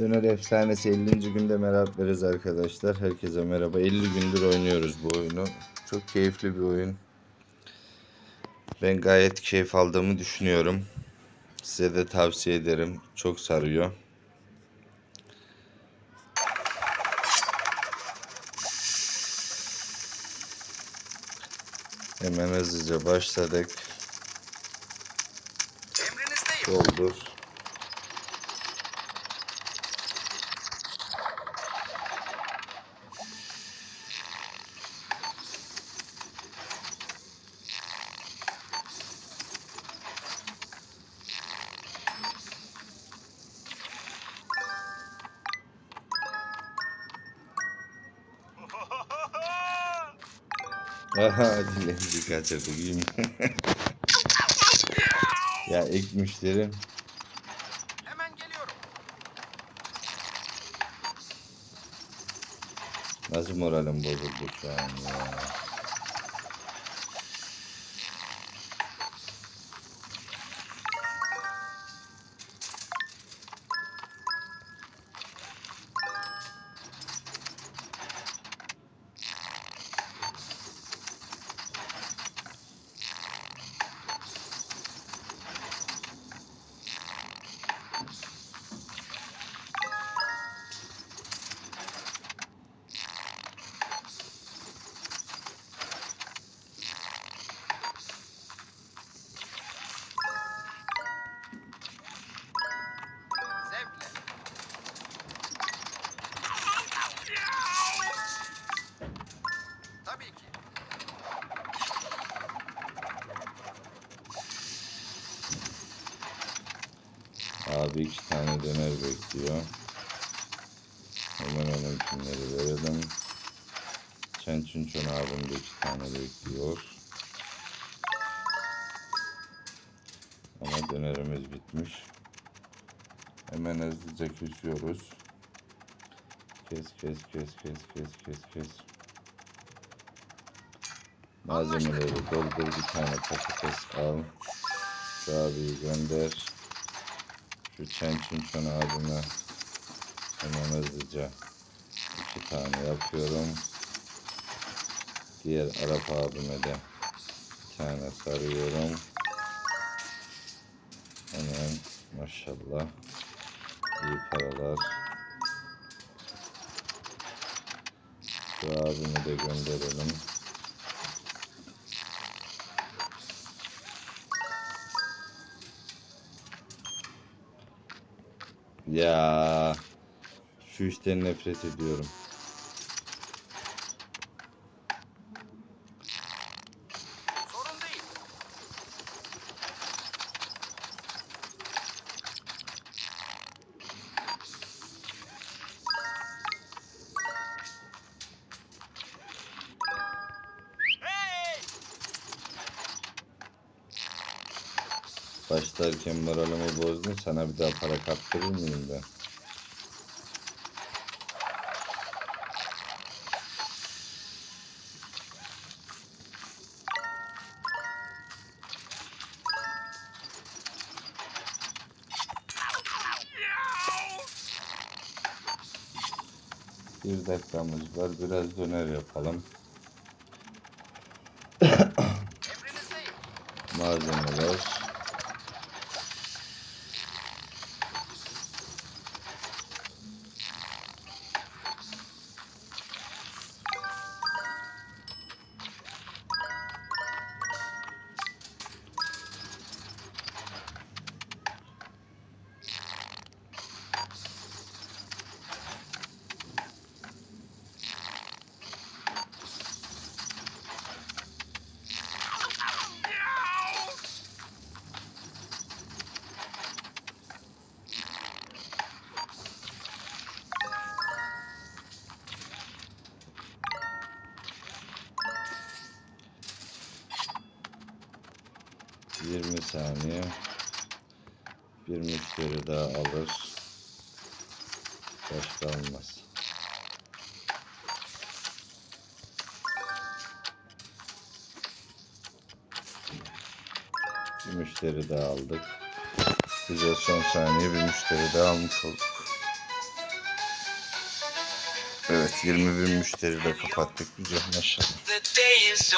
Döner Efsanesi 50. günde beraberiz arkadaşlar. Herkese merhaba. 50 gündür oynuyoruz bu oyunu. Çok keyifli bir oyun. Ben gayet keyif aldığımı düşünüyorum. Size de tavsiye ederim. Çok sarıyor. Hemen hızlıca başladık. Doldur. Aha dilenci kaçırdı giyim. ya ilk müşterim Hemen geliyorum. Nasıl moralim bozuldu şu an ya. Abi iki tane döner bekliyor. Hemen onunkileri verelim. Çen Çunçon abim de iki tane bekliyor. Ama dönerimiz bitmiş. Hemen hızlıca kesiyoruz. Kes kes kes kes kes kes kes. Malzemeleri doldur bir tane patates al. Şu abiyi gönder. Şu Çen Çunçon abime hemen hızlıca iki tane yapıyorum. Diğer Arap abime de bir tane sarıyorum. Hemen maşallah iyi paralar. Şu abimi de gönderelim. Ya şu işten nefret ediyorum. Başlarken moralimi bozdun. Sana bir daha para kaptırır mıyım ben? Bir dakikamız var. Biraz döner yapalım. Malzemeler. Yirmi saniye. Bir müşteri daha alır. Başka olmaz. Bir müşteri daha aldık. Güzel son saniye bir müşteri daha almış olduk. Evet 20 bin müşteri de kapattık. Güzel maşallah.